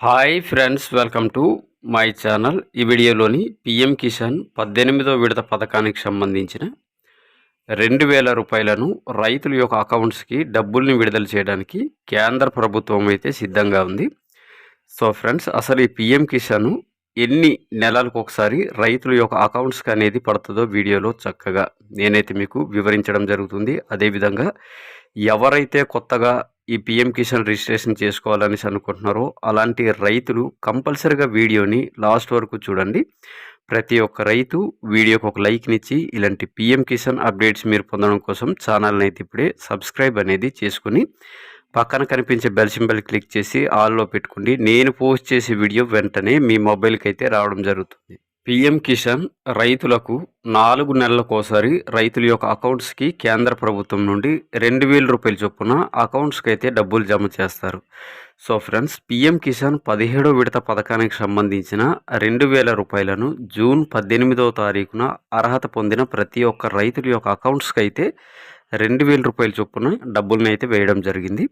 Hi friends welcome to my channel. ఈ వీడియోలోని PM Kisan పద్దెనిమిదో విడత పథకానికి సంబంధించిన రెండు వేల రూపాయలను రైతుల యొక్క అకౌంట్స్కి డబ్బుల్ని విడుదల చేయడానికి కేంద్ర ప్రభుత్వం అయితే సిద్ధంగా ఉంది. సో ఫ్రెండ్స్ అసలు ఈ పిఎం కిసాన్ ఎన్ని నెలలకు ఒకసారి రైతుల యొక్క అకౌంట్స్కి అనేది పడుతుందో వీడియోలో చక్కగా నేనైతే మీకు వివరించడం జరుగుతుంది. అదేవిధంగా ఎవరైతే కొత్తగా ఈ పిఎం కిసాన్ రిజిస్ట్రేషన్ చేసుకోవాలని అనుకుంటున్నారో. అలాంటి రైతులు కంపల్సరిగా వీడియోని లాస్ట్ వరకు చూడండి. ప్రతి ఒక్క రైతు వీడియోకి ఒక లైక్నిచ్చి ఇలాంటి పిఎం కిసాన్ అప్డేట్స్ మీరు పొందడం కోసం ఛానల్ని అయితే ఇప్పుడే సబ్స్క్రైబ్ అనేది చేసుకుని పక్కన కనిపించే బెల్ సింబల్ క్లిక్ చేసి ఆల్లో పెట్టుకోండి. నేను పోస్ట్ చేసే వీడియో వెంటనే మీ మొబైల్కి అయితే రావడం జరుగుతుంది. పిఎం కిసాన్ రైతులకు నాలుగు నెలలకోసారి రైతుల యొక్క అకౌంట్స్కి కేంద్ర ప్రభుత్వం నుండి రెండు వేల రూపాయల చొప్పున అకౌంట్స్కి అయితే డబ్బులు జమ చేస్తారు. సో ఫ్రెండ్స్ పిఎం కిసాన్ పదిహేడో విడత పథకానికి సంబంధించిన రెండు వేల రూపాయలను జూన్ పద్దెనిమిదవ తారీఖున అర్హత పొందిన ప్రతి ఒక్క రైతుల యొక్క అకౌంట్స్కి అయితే రెండు వేల రూపాయల చొప్పున డబ్బులను అయితే వేయడం జరిగింది.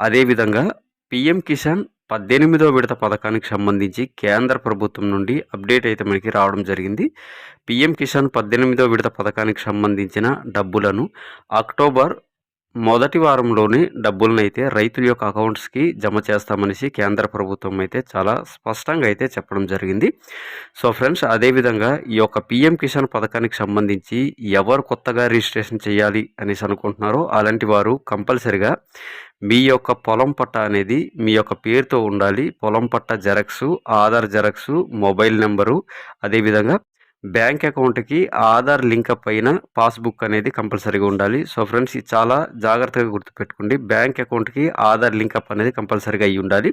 అదేవిధంగా పిఎం కిసాన్ పద్దెనిమిదో విడత పథకానికి సంబంధించి కేంద్ర ప్రభుత్వం నుండి అప్డేట్ అయితే మనకి రావడం జరిగింది. పిఎం కిసాన్ పద్దెనిమిదో విడత పథకానికి సంబంధించిన డబ్బులను అక్టోబర్ మొదటి వారంలోనే డబ్బులనైతే అయితే రైతుల యొక్క అకౌంట్స్కి జమ చేస్తామనేసి కేంద్ర ప్రభుత్వం అయితే చాలా స్పష్టంగా అయితే చెప్పడం జరిగింది. సో ఫ్రెండ్స్ అదేవిధంగా ఈ యొక్క పిఎం కిసాన్ పథకానికి సంబంధించి ఎవరు కొత్తగా రిజిస్ట్రేషన్ చేయాలి అనేసి అనుకుంటున్నారో అలాంటి వారు కంపల్సరిగా మీ యొక్క పొలం పట్ట అనేది మీ యొక్క పేరుతో ఉండాలి. పొలం పట్ట xerox Aadhaar xerox mobile number అదేవిధంగా బ్యాంక్ అకౌంట్కి ఆధార్ లింక్ అయిన పాస్బుక్ అనేది కంపల్సరీగా ఉండాలి. సో ఫ్రెండ్స్ ఇది చాలా జాగ్రత్తగా గుర్తుపెట్టుకోండి. బ్యాంక్ అకౌంట్కి ఆధార్ లింక్ అప్ అనేది కంపల్సరీగా అయి ఉండాలి.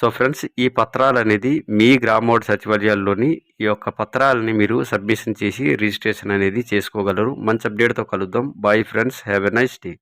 సో ఫ్రెండ్స్ ఈ పత్రాలు అనేది మీ గ్రామోడ్ సచివాలయాల్లోని ఈ యొక్క పత్రాలని మీరు సబ్మిషన్ చేసి రిజిస్ట్రేషన్ అనేది చేసుకోగలరు. మంచి అప్డేట్తో కలుద్దాం. Bye friends. Have a nice day.